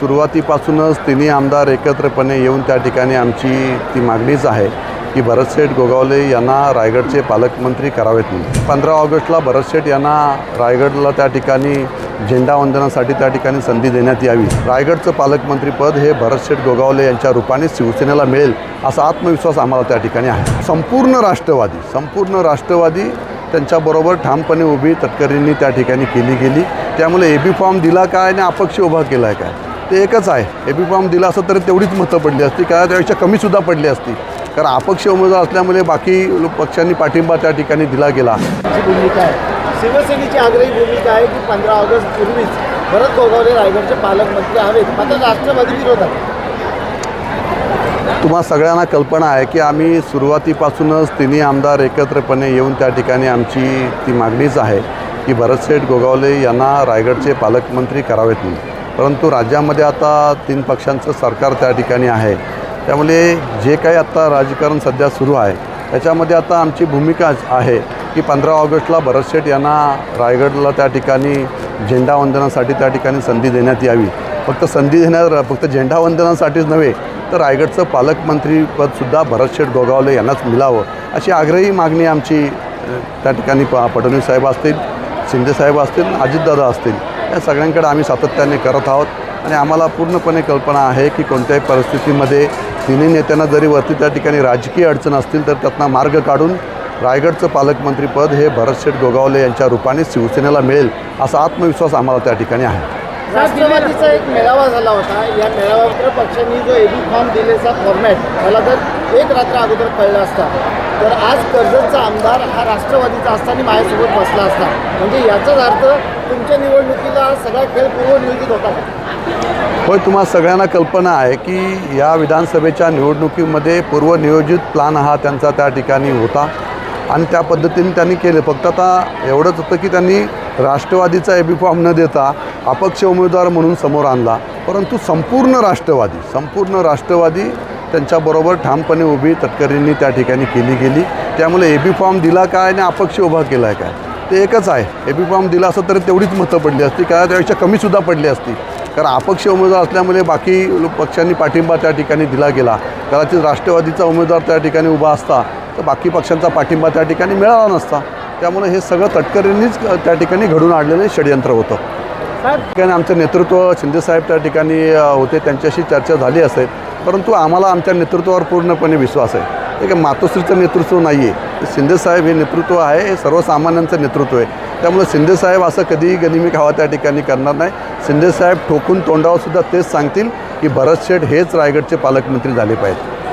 सुरुवातीपासूनच तिन्ही आमदार एकत्रपणे येऊन त्या ठिकाणी आमची ती मागणीच आहे की भरतशेठ गोगावले यांना रायगडचे पालकमंत्री करावेत म्हणून. पंधरा ऑगस्टला भरतशेठ यांना रायगडला त्या ठिकाणी झेंडावंदनासाठी त्या ठिकाणी संधी देण्यात यावी. रायगडचं पालकमंत्रीपद हे भरतशेठ गोगावले यांच्या रूपाने शिवसेनेला मिळेल असा आत्मविश्वास आम्हाला त्या ठिकाणी आहे. संपूर्ण राष्ट्रवादी संपूर्ण राष्ट्रवादी त्यांच्याबरोबर ठामपणे उभी तटकरींनी त्या ठिकाणी केली गेली. त्यामुळे ए बी फॉर्म दिला काय आणि अपक्ष उभा केला आहे काय? ते एकच आहे. ए बी फॉर्म दिला असं तर तेवढीच मतं पडली असती. काय त्यापेक्षा कमीसुद्धा पडली असती. कारण अपक्ष उमेदवार असल्यामुळे बाकी पक्षांनी पाठिंबा त्या ठिकाणी दिला गेला. भूमिका आहे. शिवसेनेची आग्रही भूमिका आहे की पंधरा ऑगस्ट पूर्वीच भरत गोगावले रायगडचे पालकमंत्री हवेत. मात्र राष्ट्रवादी विरोधात. तुम्हा सगळ्यांना कल्पना आहे की आम्ही सुरुवातीपासूनच तिन्ही आमदार एकत्रपणे येऊन त्या ठिकाणी आमची ती मागणीच आहे की भरतशेठ गोगावले यांना रायगडचे पालकमंत्री करावेत म्हणून. परंतु राज्यामध्ये आता तीन पक्षांचं सरकार त्या ठिकाणी आहे. त्यामुळे जे काही आत्ता राजकारण सध्या सुरू आहे त्याच्यामध्ये आता आमची भूमिकाच आहे की पंधरा ऑगस्टला भरतशेठ यांना रायगडला त्या ठिकाणी झेंडावंदनासाठी त्या ठिकाणी संधी देण्यात यावी. फक्त संधी देण्या फक्त झेंडावंदनासाठीच नव्हे तर रायगडचं पालकमंत्रीपदसुद्धा भरतशेठ गोगावले यांनाच मिळावं अशी आग्रही मागणी आमची त्या ठिकाणी प फडणवीस साहेब असतील शिंदेसाहेब असतील अजितदादा असतील. या सगळ्यांकडे आम्ही सातत्याने करत आहोत आणि आम्हाला पूर्णपणे कल्पना आहे की कोणत्याही परिस्थितीमध्ये तिन्ही नेत्यांना जरी वरती त्या ठिकाणी राजकीय अडचण असतील तर त्यातनं मार्ग काढून रायगडचं पालकमंत्रीपद हे भरतशेठ गोगावले यांच्या रूपाने शिवसेनेला मिळेल असा आत्मविश्वास आम्हाला त्या ठिकाणी आहे. राष्ट्रवादीचा एक मेळावा झाला होता. या मेळाव्यावर पक्षांनी जो एबी फॉर्म दिलेचा फॉर्मॅट मला तर एक रात्र अगोदर कळलं असता. तर आज कर्जतचा आमदार हा राष्ट्रवादीचा असता आणि माझ्यासोबत बसला असता. म्हणजे याचाच अर्थ तुमच्या निवडणुकीला सगळा खेळ पूर्वनियोजित होता. होय तुम्हाला सगळ्यांना कल्पना आहे की या विधानसभेच्या निवडणुकीमध्ये पूर्वनियोजित प्लान हा त्यांचा त्या ठिकाणी होता. आणि त्या पद्धतीने त्यांनी केले. फक्त आता एवढंच होतं की त्यांनी राष्ट्रवादीचा एबी फॉर्म न देता अपक्ष उमेदवार म्हणून समोर आणला. परंतु संपूर्ण राष्ट्रवादी संपूर्ण राष्ट्रवादी त्यांच्याबरोबर ठामपणे उभी तटकरींनी त्या ठिकाणी केली गेली. त्यामुळे ए बी फॉर्म दिला काय आणि अपक्ष उभा केला आहे काय? ते एकच आहे. ए बी फॉर्म दिला असं तर तेवढीच मतं पडली असती काय त्यापेक्षा कमीसुद्धा पडली असती. कारण अपक्ष उमेदवार असल्यामुळे बाकी पक्षांनी पाठिंबा त्या ठिकाणी दिला गेला. कदाचित राष्ट्रवादीचा उमेदवार त्या ठिकाणी उभा असता तर बाकी पक्षांचा पाठिंबा त्या ठिकाणी मिळाला नसता. त्यामुळे हे सगळं तटकरींनीच त्या ठिकाणी घडून आणलेलं षडयंत्र होतं. साहेब. ठिकाणी आमचं नेतृत्व शिंदेसाहेब त्या ठिकाणी होते. त्यांच्याशी चर्चा झाली असेल. परंतु आम्हाला आमच्या नेतृत्वावर पूर्णपणे विश्वास आहे. एक मातोश्रीचं नेतृत्व नाही आहे शिंदेसाहेब हे नेतृत्व आहे हे सर्वसामान्यांचं नेतृत्व आहे. त्यामुळे शिंदेसाहेब असं कधीही गनिमी खावा त्या ठिकाणी करणार नाही. शिंदेसाहेब ठोकून तोंडावरसुद्धा तेच सांगतील की भरत शेठ हेच रायगडचे पालकमंत्री झाले पाहिजेत.